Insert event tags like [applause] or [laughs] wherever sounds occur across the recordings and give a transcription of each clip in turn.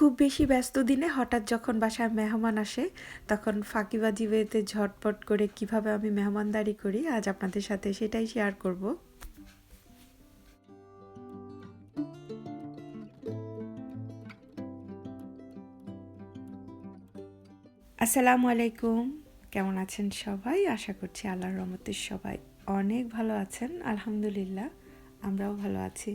খুব বেশি ব্যস্ত দিনে হঠাৎ যখন বাসায় মেহমান আসে, তখন ফাঁকিবাজি ওয়েতে ঝটপট করে কীভাবে আমি মেহমানদারি করি, আজ আপনাদের সাথে সেটাই শেয়ার করব। আসসালামু আলাইকুম। কেমন আছেন সবাই? আশা করছি আল্লাহর রহমতের সবাই অনেক ভালো আছেন। আলহামদুলিল্লাহ, আমরাও ভালো আছি।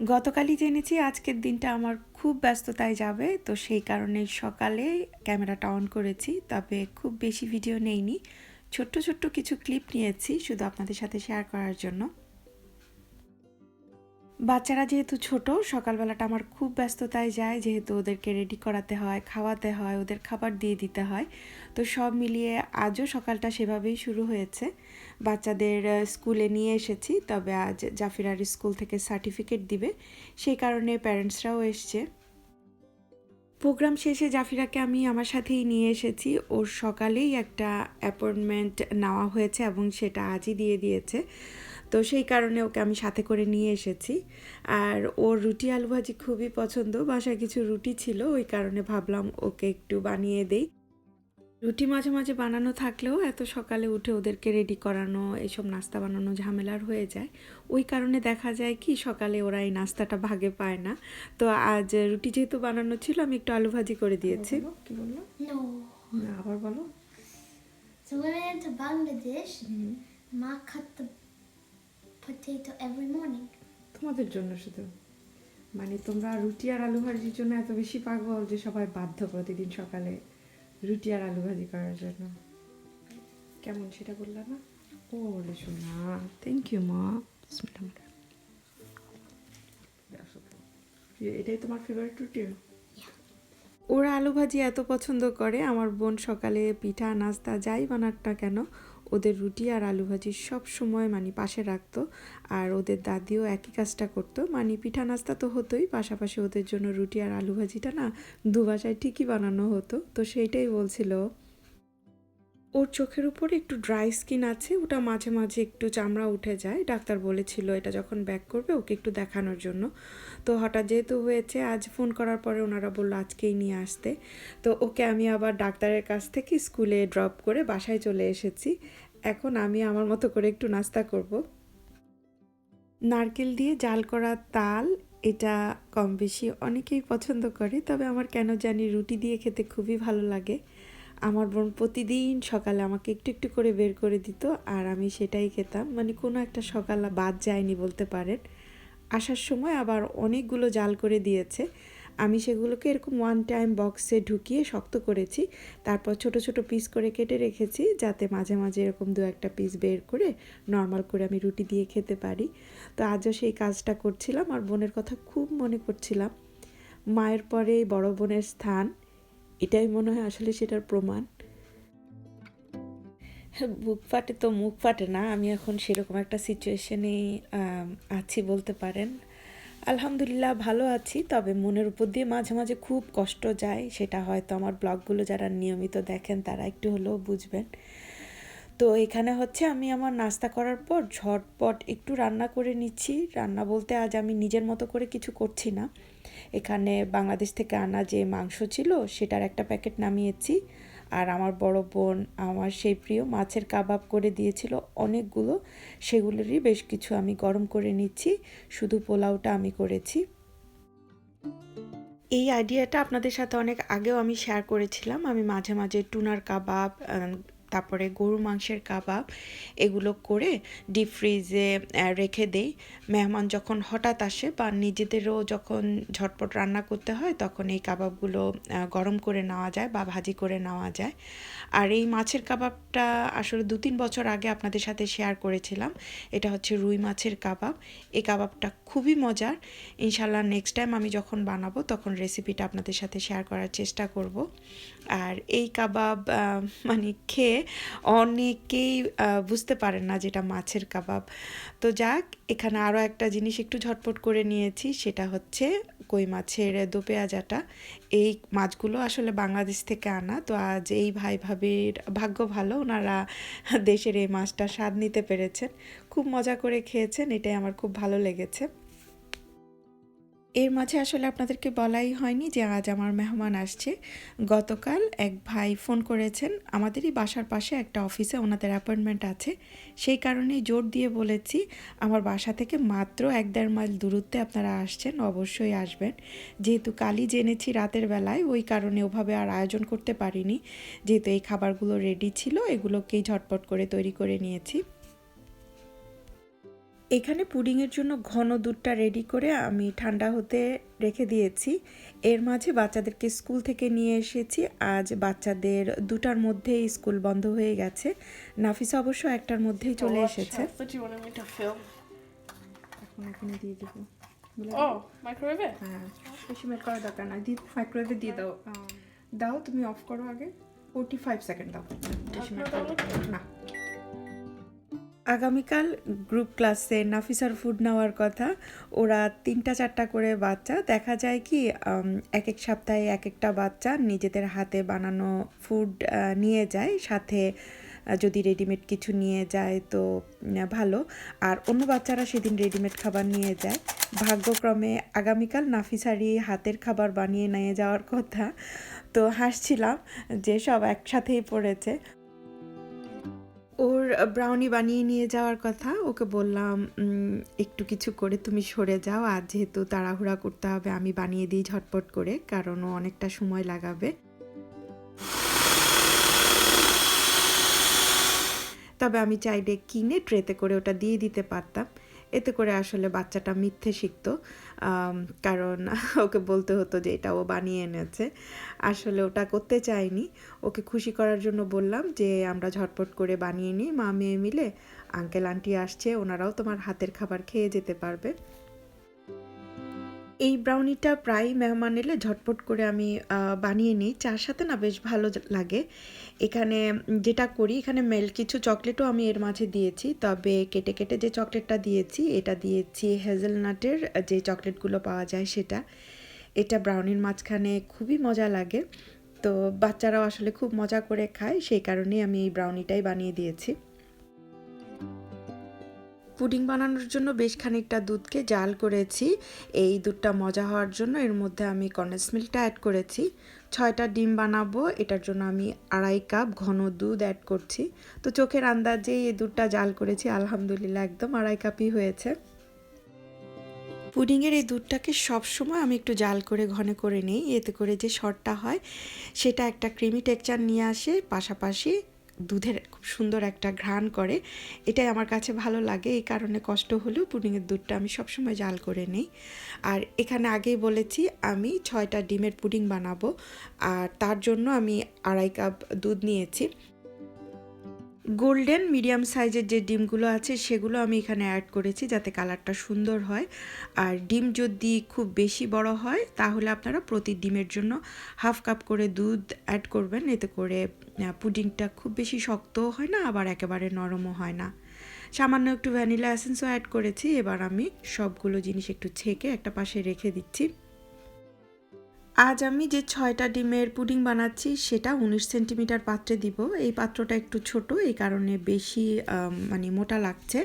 গতকালই জেনেছি, আজকের দিনটা আমার খুব ব্যস্ততায় যাবে, তো সেই কারণে সকালে ক্যামেরাটা অন করেছি, তবে খুব বেশি ভিডিও নেইনি। ছোট্ট ছোট্ট কিছু ক্লিপ নিয়েছি শুধু আপনাদের সাথে শেয়ার করার জন্য। বাচ্চারা যেহেতু ছোট, সকালবেলাটা আমার খুব ব্যস্ততায় যায়। যেহেতু ওদেরকে রেডি করাতে হয়, খাওয়াতে হয়, ওদের খাবার দিয়ে দিতে হয়। তো সব মিলিয়ে আজও সকালটা সেভাবেই শুরু হয়েছে। বাচ্চাদের স্কুলে নিয়ে এসেছি, তবে আজ জাফিরার স্কুল থেকে সার্টিফিকেট দিবে। সেই কারণে প্যারেন্টসরাও এসছে। প্রোগ্রাম শেষে জাফিরাকে আমি আমার সাথেই নিয়ে এসেছি। ওর সকালেই একটা অ্যাপয়েন্টমেন্ট নেওয়া হয়েছে এবং সেটা আজই দিয়ে দিয়েছে। তো সেই কারণে ওকে আমি সাথে করে নিয়ে এসেছি। আর ওর রুটি আলু ভাজি খুবই পছন্দ বাসায় কিছু রুটি ছিল ওই কারণে ভাবলাম ওকে একটু বানিয়ে দেই। রুটি মাঝে মাঝে বানানো থাকলেও এত সকালে উঠে ওদেরকে রেডি করানো এসব নাস্তা বানানো ঝামেলার হয়ে যায়। ওই কারণে দেখা যায় কি সকালে ওরা এই নাস্তাটা ভাগে পায় না। তো আজ রুটি যেহেতু বানানো ছিল আমি একটু আলু ভাজি করে দিয়েছি। কি বলল? আবার বলো। So when we went to Bangladesh, Ma cut the potato every morning. তোমাদের জন্য শুধু। মানে তোমরা রুটি আর আলু ভাজির জন্য এত বেশি পাগল যে সবাই বাধ্য প্রতিদিন সকালে রুটি আর আলু ভাজি করার জন্য। কেমন সেটা বললা না? ও বলে শোনা। থ্যাংক ইউ মা। এটাই তোমার ফেভারিট রুটি? ওরা আলু ভাজি এত পছন্দ করে আমার বোন সকালে পিঠা নাস্তা যাই বানাক না কেন ওদের রুটি আর আলু ভাজি সব সময় মানে পাশে রাখতো। আর ওদের দাদিও একই কাজটা করতো। মানে পিঠা নাস্তা তো হতোই, পাশাপাশি ওদের জন্য রুটি আর আলু ভাজিটা না দুবাসায় ঠিকই বানানো হতো। তো সেইটাই বলছিল। ওর চোখের উপরে একটু ড্রাই স্কিন আছে, ওটা মাঝে মাঝে একটু চামড়া উঠে যায়। ডাক্তার বলেছিল এটা যখন ব্যাক করবে ওকে একটু দেখানোর জন্য। তো হঠাৎ যেহেতু হয়েছে, আজ ফোন করার পরে ওনারা বলল আজকেই নিয়ে আসতে। তো ওকে আমি আবার ডাক্তারের কাছ থেকে স্কুলে ড্রপ করে বাসায় চলে এসেছি। এখন আমি আমার মতো করে একটু নাস্তা করব। নারকেল দিয়ে জাল করা তাল, এটা কম বেশি অনেকেই পছন্দ করে, তবে আমার কেন জানি রুটি দিয়ে খেতে খুবই ভালো লাগে। আমার বোন প্রতিদিন সকালে আমাকে একটু একটু করে বের করে দিত আর আমি সেটাই খেতাম। মানে কোনো একটা সকাল বাদ যায়নি বলতে পারেন। আসার সময় আবার অনেকগুলো জাল করে দিয়েছে। আমি সেগুলোকে এরকম ওয়ান টাইম বক্সে ঢুকিয়ে শক্ত করেছি। তারপর ছোট ছোট পিস করে কেটে রেখেছি যাতে মাঝে মাঝে এরকম দু একটা পিস বের করে নর্মাল করে আমি রুটি দিয়ে খেতে পারি। তো আজও সেই কাজটা করছিলাম। আর বোনের কথা খুব মনে করছিলাম মায়ের পরে বড় বোনের স্থান। এটাই মনে হয় আসলে সেটার প্রমাণ। বুক ফাটে তো, মুখ ফাটে না। আমি এখন সেরকম একটা সিচুয়েশনেই আছি বলতে পারেন। আলহামদুলিল্লাহ ভালো আছি, তবে মনের উপর দিয়ে মাঝে মাঝে খুব কষ্ট যায়। সেটা হয়তো আমার ব্লগগুলো যারা নিয়মিত দেখেন, তারা একটু হলেও বুঝবেন। তো এখানে হচ্ছে আমি আমার নাস্তা করার পর ঝটপট একটু রান্না করে নিচ্ছি। রান্না বলতে আজ আমি নিজের মতো করে কিছু করছি না। এখানে বাংলাদেশ থেকে আনা যে মাংস ছিল সেটার একটা প্যাকেট নামিয়েছি। আর আমার বড় বোন, আমার সেই প্রিয়, মাছের কাবাব করে দিয়েছিল অনেকগুলো। সেগুলোরই বেশ কিছু আমি গরম করে নিচ্ছি। শুধু পোলাওটা আমি করেছি। এই আইডিয়াটা আপনাদের সাথে অনেক আগেও আমি শেয়ার করেছিলাম। আমি মাঝে মাঝে টুনার কাবাব তারপরে গরু মাংসের কাবাব এগুলো করে ডিপ ফ্রিজে রেখে দেই। মেহমান যখন হঠাৎ আসে বা নিজেদেরও যখন ঝটপট রান্না করতে হয়, তখন এই কাবাবগুলো গরম করে নেওয়া যায় বা ভাজি করে নেওয়া যায়। আর এই মাছের কাবাবটা আসলে দু তিন বছর আগে আপনাদের সাথে শেয়ার করেছিলাম। এটা হচ্ছে রুই মাছের কাবাব। এই কাবাবটা খুবই মজার। ইনশাল্লাহ নেক্সট টাইম আমি যখন বানাবো, তখন রেসিপিটা আপনাদের সাথে শেয়ার করার চেষ্টা করব। আর এই কাবাব মানে খেয়ে অনেকেই বুঝতে পারেন না যেটা মাছের কাবাব। তো যাক, এখানে আরও একটা জিনিস একটু ঝটপট করে নিয়েছি, সেটা হচ্ছে কই মাছের দো পেঁয়াজাটা। এই মাছগুলো আসলে বাংলাদেশ থেকে আনা, তো আজ এই ভাই ভাবির ভাগ্য ভালো, ওনারা দেশের এই মাছটা স্বাদ নিতে পেরেছেন। খুব মজা করে খেয়েছেন, এটাই আমার খুব ভালো লেগেছে। এর মাঝে আসলে আপনাদেরকে বলাই হয়নি যে আজ আমার মেহমান আসছে। গতকাল এক ভাই ফোন করেছেন, আমাদেরই বাসার পাশে একটা অফিসে ওনাদের অ্যাপয়েন্টমেন্ট আছে। সেই কারণেই জোর দিয়ে বলেছি, আমার বাসা থেকে মাত্র এক দেড় মাইল দূরত্বে আপনারা আসছেন, অবশ্যই আসবেন। যেহেতু কালই জেনেছি রাতের বেলায়, ওই কারণে ওভাবে আর আয়োজন করতে পারিনি। যেহেতু এই খাবারগুলো রেডি ছিল, এগুলোকেই ঝটপট করে তৈরি করে নিয়েছি। এখানে পুডিংয়ের জন্য ঘন দুধটা রেডি করে আমি ঠান্ডা হতে রেখে দিয়েছি। এর মাঝে বাচ্চাদেরকে স্কুল থেকে নিয়ে এসেছি। আজ বাচ্চাদের দুটার মধ্যেই স্কুল বন্ধ হয়ে গেছে। নাফিসা অবশ্য একটার মধ্যেই চলে Oh, এসেছে। দেবো। Oh, হ্যাঁ দিয়ে মাইক্রোওয়েভে দিয়ে দাও। দাও তুমি অফ করো আগে। ফোর্টি ফাইভ সেকেন্ড দাও না। আগামীকাল গ্রুপ ক্লাসে নাফিসার ফুড নেওয়ার কথা। ওরা তিনটা চারটা করে বাচ্চা। দেখা যায় কি এক এক সপ্তাহে এক একটা বাচ্চা নিজেদের হাতে বানানো ফুড নিয়ে যায়। সাথে যদি রেডিমেড কিছু নিয়ে যায় তো ভালো। আর অন্য বাচ্চারা সেদিন রেডিমেড খাবার নিয়ে যায়। ভাগ্যক্রমে আগামীকাল নাফিসারি হাতের খাবার বানিয়ে নিয়ে যাওয়ার কথা। তো হাসছিলাম যে সব একসাথেই পড়েছে। ওর ব্রাউনি বানিয়ে নিয়ে যাওয়ার কথা। ওকে বললাম একটু কিছু করে তুমি সরে যাও। আর যেহেতু তাড়াহুড়া করতে হবে, আমি বানিয়ে দিই ঝটপট করে, কারণ ও অনেকটা সময় লাগাবে। তবে আমি চাইলে কিনে ট্রেতে করে ওটা দিয়ে দিতে পারতাম। এতে করে আসলে বাচ্চাটা মিথ্যে শিখতো। কারণ [laughs] ওকে বলতে হতো যে এটা ও বানিয়ে এনেছে। আসলে ওটা করতে চায়নি। ওকে খুশি করার জন্য বললাম যে, আমরা ঝটপট করে বানিয়ে নিই, মা মেয়ে মিলে। আঙ্কেল, আন্টি আসছে, ওনারাও তোমার হাতের খাবার খেয়ে যেতে পারবে। এই ব্রাউনিটা প্রায় মেহমান এলে ঝটপট করে আমি বানিয়ে নিই। চার সাথে না বেশ ভালো লাগে। এখানে যেটা করি, এখানে মেল কিছু চকলেটও আমি এর মাঝে দিয়েছি। তবে কেটে কেটে যে চকলেটটা দিয়েছি, এটা দিয়েছি হেজেলনাটের যে চকলেটগুলো পাওয়া যায় সেটা। এটা ব্রাউনির মাঝখানে খুবই মজা লাগে। তো বাচ্চারাও আসলে খুব মজা করে খায়। সেই কারণেই আমি এই ব্রাউনিটাই বানিয়ে দিয়েছি। পুডিং বানানোর জন্য বেশ খানিকটা দুধকে জাল করেছি। এই দুধটা মজা হওয়ার জন্য এর মধ্যে আমি কন্ডেন্স মিল্কটা অ্যাড করেছি। ছয়টা ডিম বানাবো, এটার জন্য আমি আড়াই কাপ ঘন দুধ অ্যাড করছি। তো চোখের আন্দাজেই এই দুধটা জাল করেছি, আলহামদুলিল্লাহ একদম আড়াই কাপই হয়েছে। পুডিংয়ের এই দুধটাকে সবসময় আমি একটু জাল করে ঘন করে নিই, এতে করে যে শর্টটা হয় সেটা একটা ক্রিমি টেক্সচার নিয়ে আসে, পাশাপাশি দুধের খুব সুন্দর একটা ঘ্রাণ করে। এটাই আমার কাছে ভালো লাগে। এই কারণে কষ্ট হলেও পুডিংয়ের দুধটা আমি সবসময় জাল করে নিই। আর এখানে আগেই বলেছি, আমি ছয়টা ডিমের পুডিং বানাবো। আর তার জন্য আমি আড়াই কাপ দুধ নিয়েছি। গোল্ডেন মিডিয়াম সাইজের যে ডিমগুলো আছে, সেগুলো আমি এখানে অ্যাড করেছি যাতে কালারটা সুন্দর হয়। আর ডিম যদি খুব বেশি বড় হয়, তাহলে আপনারা প্রতি ডিমের জন্য হাফ কাপ করে দুধ অ্যাড করবেন। এতে করে পুডিংটা খুব বেশি শক্তও হয় না, আবার একেবারে নরমও হয় না। সামান্য একটু ভ্যানিলা এসেন্সও অ্যাড করেছি, এবার আমি সবগুলো জিনিস একটু ছেঁকে একটা পাশে রেখে দিচ্ছি। আজ আমি যে ছয়টা ডিমের পুডিং বানাচ্ছি, সেটা উনিশ সেন্টিমিটার পাত্রে দিব। এই পাত্রটা একটু ছোট, এই কারণে বেশি মানে মোটা লাগছে।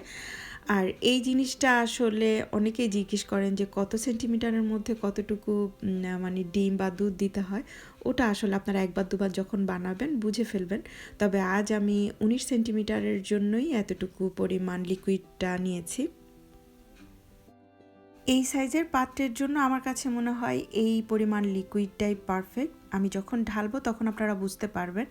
আর এই জিনিসটা আসলে অনেকেই জিজ্ঞেস করেন যে কত সেন্টিমিটারের মধ্যে কতটুকু মানে ডিম বা দুধ দিতে হয়। ওটা আসলে আপনারা একবার দুবার যখন বানাবেন বুঝে ফেলবেন। তবে আজ আমি উনিশ সেন্টিমিটারের জন্যই এতটুকু পরিমাণ লিকুইডটা নিয়েছি। এই সাইজের পাত্রের জন্য আমার কাছে মনে হয় এই পরিমাণ লিকুইডটাই পারফেক্ট। আমি যখন ঢালবো তখন আপনারা বুঝতে পারবেন।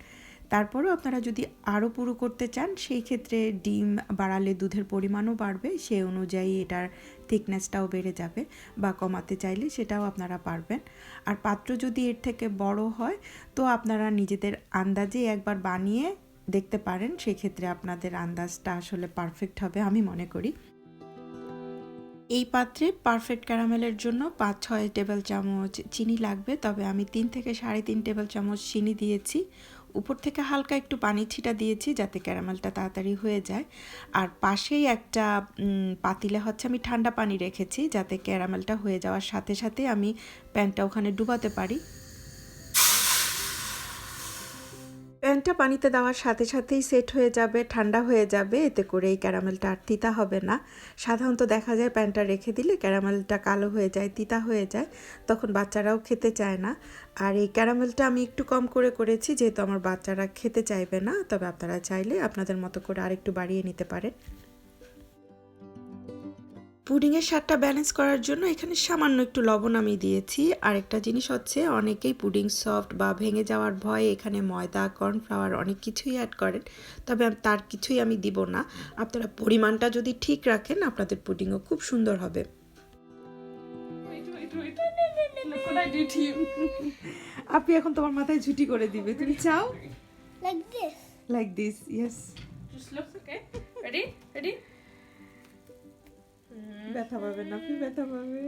তারপরেও আপনারা যদি আরও পুরো করতে চান, সেই ক্ষেত্রে ডিম বাড়ালে দুধের পরিমাণও বাড়বে সেই অনুযায়ী এটার থিকনেসটাও বেড়ে যাবে বা কমাতে চাইলে সেটাও আপনারা পারবেন। আর পাত্র যদি এর থেকে বড় হয়, তো আপনারা নিজেদের আন্দাজে একবার বানিয়ে দেখতে পারেন, সেক্ষেত্রে আপনাদের আন্দাজটা আসলে পারফেক্ট হবে আমি মনে করি। এই পাত্রে পারফেক্ট ক্যারামেলের জন্য পাঁচ ছয় টেবিল চামচ চিনি লাগবে, তবে আমি তিন থেকে সাড়ে তিন টেবিল চামচ চিনি দিয়েছি। উপর থেকে হালকা একটু পানি ছিটা দিয়েছি যাতে ক্যারামেলটা তাড়াতাড়ি হয়ে যায়। আর পাশেই একটা পাতিলে হচ্ছে আমি ঠান্ডা পানি রেখেছি যাতে ক্যারামেলটা হয়ে যাওয়ার সাথে সাথে আমি প্যানটা ওখানে ডুবাতে পারি। প্যানটা পানিতে দেওয়ার সাথে সাথেই সেট হয়ে যাবে, ঠান্ডা হয়ে যাবে। এতে করে এই ক্যারামেলটা আর তিতা হবে না। সাধারণত দেখা যায় প্যানটা রেখে দিলে ক্যারামেলটা কালো হয়ে যায়, তিতা হয়ে যায়। তখন বাচ্চারাও খেতে চায় না। আর এই ক্যারামেলটা আমি একটু কম করে করেছি, যেহেতু আমার বাচ্চারা খেতে চাইবে না। তবে আপনারা চাইলে আপনাদের মতো করে আরেকটু বাড়িয়ে নিতে পারেন। পুডিংয়ের স্বাদটা ব্যালেন্স করার জন্য এখানে সামান্য একটু লবণ আমি দিয়েছি আরেকটা জিনিস হচ্ছে অনেকেই পুডিং সফট বা ভেঙে যাওয়ার ভয়ে এখানে ময়দা কর্নফ্লাওয়ার অনেক কিছুই অ্যাড করেন তবে তার কিছুই আমি দিব না আপনারা পরিমাণটা যদি ঠিক রাখেন আপনাদের পুডিংও খুব সুন্দর হবে. আপনি এখন তোমার মাথায় ঝুটি করে দিবে তুমি চাও Like this. Like this yes Just look, okay? Ready? Ready? ব্যথা পাবে না আপনি ব্যথা পাবে.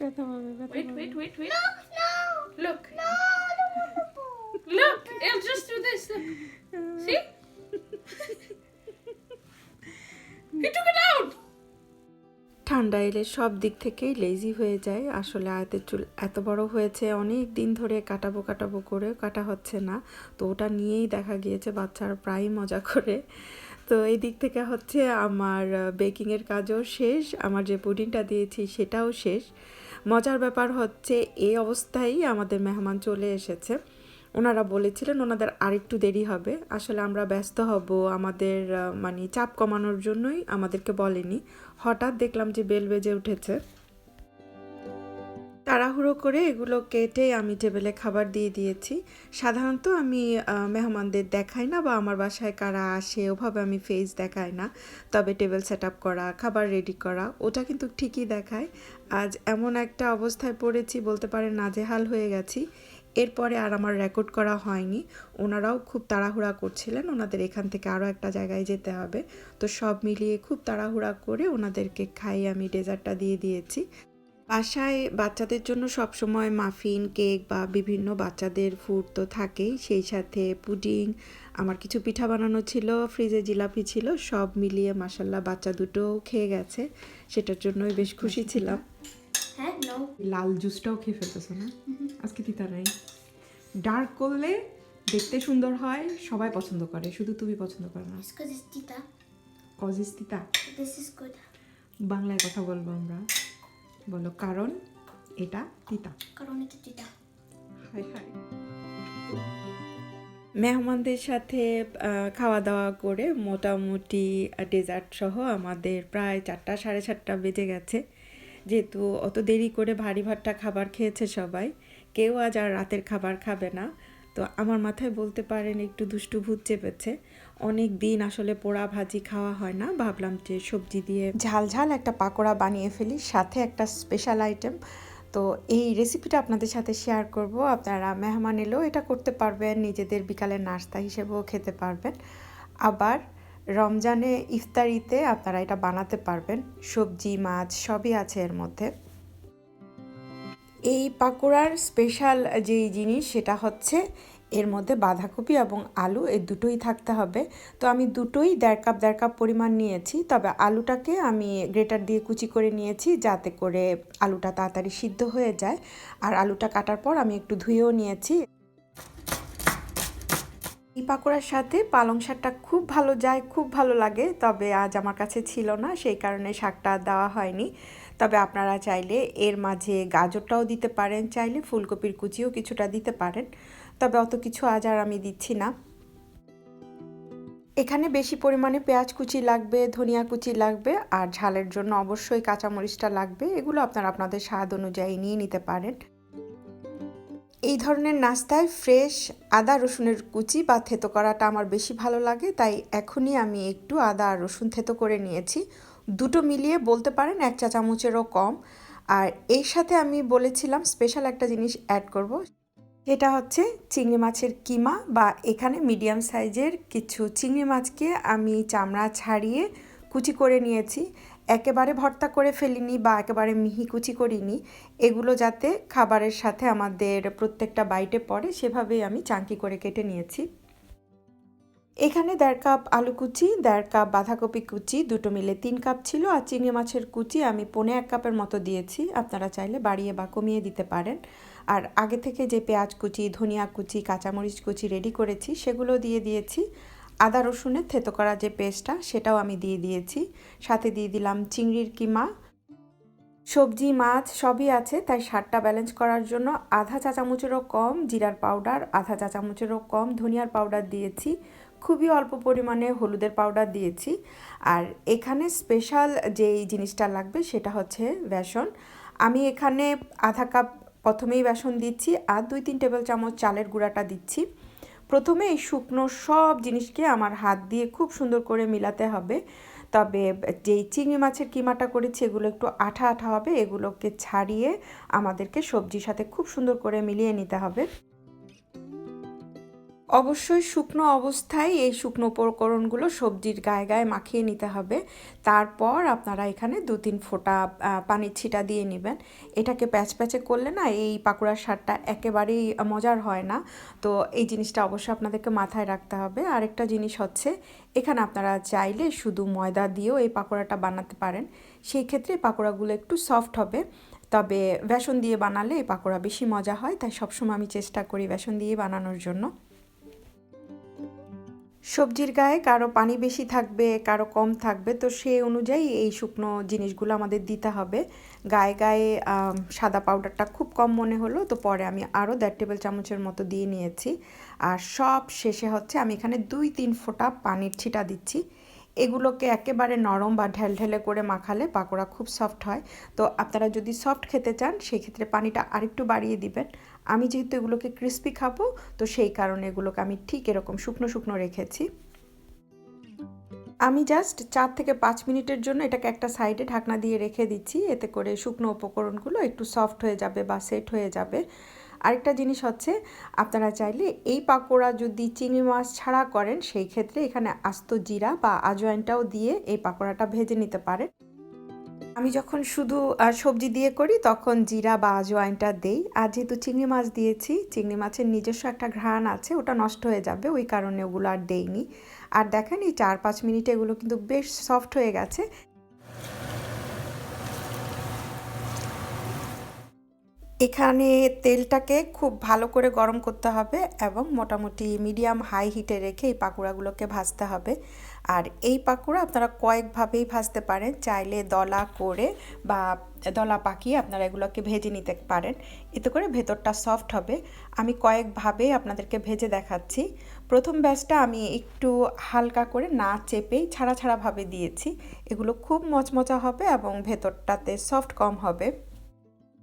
ব্যথা পাবে ব্যথা Wait, wait, wait, wait. No, no. Look. No, no, no, no, no. Look! I'll just do this. Look. See? he took it out! ঠান্ডা এলে সব দিক থেকেই লেজি হয়ে যায় আসলে আয়তের চুল এত বড় হয়েছে অনেক দিন ধরে কাটাবো কাটাবো করে কাটা হচ্ছে না তো ওটা নিয়েই দেখা গিয়েছে বাচ্চারা প্রায় মজা করে তো এই দিক থেকে হচ্ছে আমার বেকিংয়ের কাজও শেষ, আমার যে পুডিংটা দিয়েছি সেটাও শেষ। মজার ব্যাপার হচ্ছে এই অবস্থায় আমাদের মেহমান চলে এসেছে। ওনারা বলেছিলেন ওনাদের আরেকটু দেরি হবে। আসলে আমরা ব্যস্ত হব, আমাদের মানে চাপ কমানোর জন্যই আমাদেরকে বলেনি। হঠাৎ দেখলাম যে বেল বেজে উঠেছে। তাড়াহুড়ো করে এগুলো কেটে আমি টেবিলে খাবার দিয়ে দিয়েছি। সাধারণত আমি মেহমানদের দেখাই না বা আমার বাসায় কারা আসে, ওভাবে আমি ফেস দেখাই না। তবে টেবিল সেট আপ করা, খাবার রেডি করা, ওটা কিন্তু ঠিকই দেখায়। আজ এমন একটা অবস্থায় পড়েছি, বলতে পারেন নাজেহাল হয়ে গেছি। এরপরে আর আমার রেকর্ড করা হয়নি। ওনারাও খুব তাড়াহুড়া করছিলেন, ওনাদের এখান থেকে আরও একটা জায়গায় যেতে হবে। তো সব মিলিয়ে খুব তাড়াহুড়া করে ওনাদেরকে খাইয়ে আমি ডেজার্টটা দিয়ে দিয়েছি। বাসায় বাচ্চাদের জন্য সবসময় মাফিন কেক বা বিভিন্ন বাচ্চাদের ফুড তো থাকেই। সেই সাথে পুডিং আমার কিছু পিঠা বানানো ছিল ফ্রিজে জিলাপি ছিল সব মিলিয়ে মাসাল্লাহ বাচ্চা দুটোও খেয়ে গেছে। সেটার জন্যই বেশ খুশি ছিলাম। Huh? লাল জুসটাও খেয়ে ফেলতেছো না? আজকে তিতা নাই ডার্ক করলে দেখতে সুন্দর হয় সবাই পছন্দ করে শুধু তুমি পছন্দ করো না। কজিস তিতা. বাংলায় কথা বলব আমরা। বলো কারণ এটা তিতা। Corona to tita. Hi hi. মেহমানদের সাথে খাওয়া দাওয়া করে মোটামুটি ডেজার্ট সহ আমাদের প্রায় চারটা সাড়ে চারটা বেজে গেছে। যেহেতু অত দেরি করে ভারী ভাতটা খাবার খেয়েছে সবাই কেউ আজ আর রাতের খাবার খাবে না। তো আমার মাথায় বলতে পারেন একটু দুষ্টু ভূত চেপেছে। অনেক দিন আসলে পোড়া ভাজি খাওয়া হয় না, ভাবলাম যে সবজি দিয়ে ঝাল ঝাল একটা পাকোড়া বানিয়ে ফেলি, সাথে একটা স্পেশাল আইটেম তো এই রেসিপিটা আপনাদের সাথে শেয়ার করব। আপনারা মেহমান এলেও এটা করতে পারবেন, নিজেদের বিকালের নাস্তা হিসেবেও খেতে পারবেন। আবার রমজানে ইফতারিতে আপনারা এটা বানাতে পারবেন, সবজি, মাছ সবই আছে এর মধ্যে। এই পাকোড়ার স্পেশাল যেই জিনিস সেটা হচ্ছে এর মধ্যে বাঁধাকপি এবং আলু, এই দুটোই থাকতে হবে। তো আমি দুটোই দেড় কাপ দেড় কাপ পরিমাণ নিয়েছি। তবে আলুটাকে আমি গ্রেটার দিয়ে কুচি করে নিয়েছি যাতে করে আলুটা তাড়াতাড়ি সিদ্ধ হয়ে যায়। আর আলুটা কাটার পর আমি একটু ধুয়েও নিয়েছি। এই পাকোড়ার সাথে পালং শাকটা খুব ভালো যায়, খুব ভালো লাগে। তবে আজ আমার কাছে ছিল না, সেই কারণে শাকটা দেওয়া হয়নি। তবে আপনারা চাইলে এর মাঝে গাজরটাও দিতে পারেন, চাইলে ফুলকপির কুচিও কিছুটা দিতে পারেন। তবে অত কিছু আজ আর আমি দিচ্ছি না। এখানে বেশি পরিমাণে পেঁয়াজ কুচি লাগবে, ধনিয়া কুচি লাগবে, আর ঝালের জন্য অবশ্যই কাঁচামরিচটা লাগবে। এগুলো আপনারা আপনাদের স্বাদ অনুযায়ী নিয়ে নিতে পারেন। এই ধরনের নাস্তায় ফ্রেশ আদা রসুনের কুচি বা থেতো করাটা আমার বেশি ভালো লাগে, তাই এখনই আমি একটু আদা আর রসুন থেতো করে নিয়েছি। দুটো মিলিয়ে বলতে পারেন এক চা চামচেরও কম। আর এর সাথে আমি বলেছিলাম স্পেশাল একটা জিনিস অ্যাড করব। এটা হচ্ছে চিংড়ি মাছের কিমা বা এখানে মিডিয়াম সাইজের কিছু চিংড়ি মাছকে আমি চামড়া ছাড়িয়ে কুচি করে নিয়েছি। একেবারে ভর্তা করে ফেলিনি বা একেবারে মিহি কুচি করিনি। এগুলো যাতে খাবারের সাথে আমাদের প্রত্যেকটা বাইটে পড়ে, সেভাবেই আমি চাঙ্কি করে কেটে নিয়েছি। এখানে দেড় কাপ আলু কুচি, দেড় কাপ বাঁধাকপি কুচি, দুটো মিলে তিন কাপ ছিল, আর চিংড়ি মাছের কুচি আমি পনে এক কাপের মতো দিয়েছি, আপনারা চাইলে বাড়িয়ে বা কমিয়ে দিতে পারেন। আর আগে থেকে যে পেঁয়াজ কুচি, ধনিয়া কুচি, কাঁচামরিচ কুচি রেডি করেছি, সেগুলো দিয়ে দিয়েছি। আদা রসুনের থেতো করা যে পেস্টটা, সেটাও আমি দিয়ে দিয়েছি। সাথে দিয়ে দিলাম চিংড়ির কিমা। সবজি, মাছ সবই আছে, তাই স্বাদটা ব্যালেন্স করার জন্য আধা চা চামচেরও কম, জিরার পাউডার আধা চা চামচেরও কম, ধনিয়ার পাউডার দিয়েছি। খুবই অল্প পরিমাণে হলুদের পাউডার দিয়েছি। আর এখানে স্পেশাল যেই জিনিসটা লাগবে সেটা হচ্ছে বেসন। আমি এখানে আধা কাপ প্রথমেই বেসন দিচ্ছি আর দুই তিন টেবিল চামচ চালের গুঁড়াটা দিচ্ছি। প্রথমে এই শুকনো সব জিনিসকে আমার হাত দিয়ে খুব সুন্দর করে মিলাতে হবে। তবে যেই চিংড়ি মাছের কিমাটা করেছি এগুলো একটু আঠা আঠা হবে, এগুলোকে ছাড়িয়ে আমাদেরকে সবজির সাথে খুব সুন্দর করে মিলিয়ে নিতে হবে। অবশ্যই শুকনো অবস্থায় এই শুকনো উপকরণগুলো সবজির গায়ে গায়ে মাখিয়ে নিতে হবে। তারপর আপনারা এখানে দু তিন ফোঁটা পানির ছিটা দিয়ে নেবেন। এটাকে প্যাচ প্যাচে করলে না এই পাকোড়ার স্বাদটা একেবারেই মজার হয় না। তো এই জিনিসটা অবশ্যই আপনাদেরকে মাথায় রাখতে হবে। আরেকটা জিনিস হচ্ছে, এখানে আপনারা চাইলে শুধু ময়দা দিয়েও এই পাকোড়াটা বানাতে পারেন। সেই ক্ষেত্রে পাকোড়াগুলো একটু সফট হবে। তবে বেসন দিয়ে বানালে এই পাকোড়া বেশি মজা হয়। তাই সবসময় আমি চেষ্টা করি বেসন দিয়ে বানানোর জন্য। সবজির গায়ে কারও পানি বেশি থাকবে, কারও কম থাকবে, তো সে অনুযায়ী এই শুকনো জিনিসগুলো আমাদের দিতে হবে। গায়ে গায়ে সাদা পাউডারটা খুব কম মনে হলো, তো পরে আমি আরও দেড় টেবিল চামচের মতো দিয়ে নিয়েছি। আর সব শেষে হচ্ছে আমি এখানে দুই, তিন ফোঁটা পানির ছিটা দিচ্ছি। এগুলোকে একেবারে নরম বা ঢেলঢেলে করে মাখালে পাকোড়া খুব সফট হয়। তো আপনারা যদি সফট খেতে চান সেই ক্ষেত্রে পানিটা আরেকটু বাড়িয়ে দিবেন। আমি যেহেতু এগুলোকে ক্রিস্পি খাব, তো সেই কারণে এগুলোকে আমি ঠিক এরকম শুকনো শুকনো রেখেছি। আমি জাস্ট চার থেকে পাঁচ মিনিটের জন্য এটাকে একটা সাইডে ঢাকনা দিয়ে রেখে দিচ্ছি। এতে করে শুকনো উপকরণগুলো একটু সফট হয়ে যাবে বা সেট হয়ে যাবে। আরেকটা জিনিস হচ্ছে, আপনারা চাইলে এই পাকোড়া যদি চিংড়ি মাছ ছাড়া করেন, সেই ক্ষেত্রে এখানে আস্ত জিরা বা আজওয়াইনটাও দিয়ে এই পাকোড়াটা ভেজে নিতে পারেন। আমি যখন শুধু সবজি দিয়ে করি, তখন জিরা বা আজওয়াইনটা দেই। আর যেহেতু চিংড়ি মাছ দিয়েছি, চিংড়ি মাছের নিজস্ব একটা ঘ্রাণ আছে, ওটা নষ্ট হয়ে যাবে, ওই কারণে ওগুলো আর দেইনি। আর দেখেন, এই চার পাঁচ মিনিটে এগুলো কিন্তু বেশ সফট হয়ে গেছে। এখানে তেলটাকে খুব ভালো করে গরম করতে হবে এবং মোটামুটি মিডিয়াম হাই হিটে রেখে এই পাকোড়াগুলোকে ভাজতে হবে। আর এই পাকোড়া আপনারা কয়েকভাবেই ভাজতে পারেন। চাইলে দলা করে বা দলা পাকিয়ে আপনারা এগুলোকে ভেজে নিতে পারেন। এতে করে ভেতরটা সফট হবে। আমি কয়েকভাবে আপনাদেরকে ভেজে দেখাচ্ছি। প্রথম ব্যাচটা আমি একটু হালকা করে না চেপেই ছাড়া ছাড়াভাবে দিয়েছি। এগুলো খুব মচমচা হবে এবং ভেতরটাতে সফট কম হবে।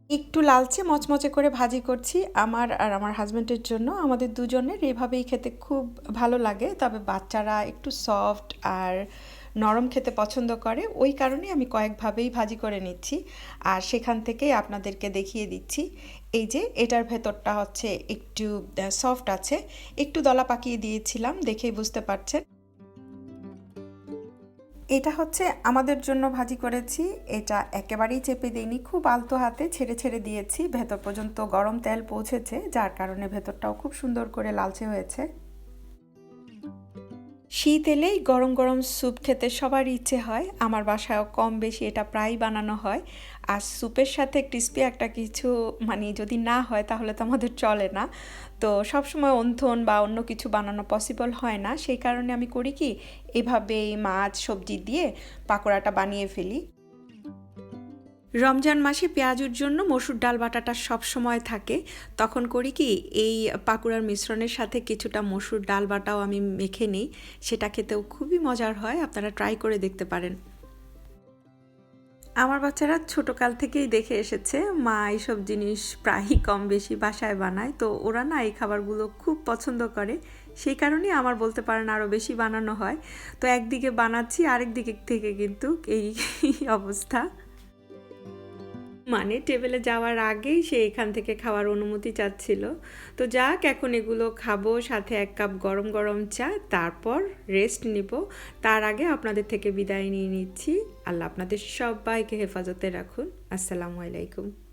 একটু লালচে, মচমচে করে ভাজি করছি। আমার আর আমার হাজব্যান্ডের জন্য। আমাদের দুজনের এভাবেই খেতে খুব ভালো লাগে। তবে বাচ্চারা একটু সফট আর নরম খেতে পছন্দ করে। ওই কারণে আমি কয়েকভাবেই ভাজি করে নিচ্ছি। আর সেখান থেকেই আপনাদেরকে দেখিয়ে দিচ্ছি। এই যে, এটার ভেতরটা হচ্ছে একটু সফট আছে। একটু দলা পাকিয়ে দিয়েছিলাম, দেখেই বুঝতে পারছেন। এটা হচ্ছে আমাদের জন্য ভাজি করেছি। এটা একেবারেই চেপে দিইনি, খুব আলতো হাতে ছেড়ে ছেড়ে দিয়েছি। ভেতর পর্যন্ত গরম তেল পৌঁছেছে, যার কারণে ভেতরটাও খুব সুন্দর করে লালচে হয়েছে। শীত এলেই গরম গরম স্যুপ খেতে সবার ইচ্ছে হয়। আমার বাসায়ও কম বেশি এটা প্রায় বানানো হয়। আর স্যুপের সাথে ক্রিস্পি একটা কিছু মানে যদি না হয় তাহলে তো আমাদের চলে না। তো সবসময় অন্থন বা অন্য কিছু বানানো পসিবল হয় না। সেই কারণে আমি করি কি এভাবে মাছ, সবজি দিয়ে পাকোড়াটা বানিয়ে ফেলি। রমজান মাসে পেঁয়াজুর জন্য মসুর ডাল বাটাটা সব সময় থাকে। তখন করি কি, এই পাকুড়ার মিশ্রণের সাথে কিছুটা মসুর ডাল বাটাও আমি মেখে নিই। সেটা খেতেও খুবই মজার হয়, আপনারা ট্রাই করে দেখতে পারেন। আমার বাচ্চারা ছোটোকাল থেকেই দেখে এসেছে, মা এইসব জিনিস প্রায়ই কম বেশি বাসায় বানায়। তো ওরা না এই খাবারগুলো খুব পছন্দ করে। সেই কারণেই আমার বলতে পারেন আরও বেশি বানানো হয়। তো একদিকে বানাচ্ছি আরেক দিকে থেকে কিন্তু এই অবস্থা। মানে টেবিলে যাওয়ার আগেই সে এখান থেকে খাওয়ার অনুমতি চাচ্ছিল। তো যাক, এখন এগুলো খাব, সাথে এক কাপ গরম গরম চা, তারপর রেস্ট নিব। তার আগে আপনাদের থেকে বিদায় নিয়ে নিচ্ছি। আল্লাহ আপনাদের সবাইকে হেফাজতে রাখুন। আসসালামু আলাইকুম।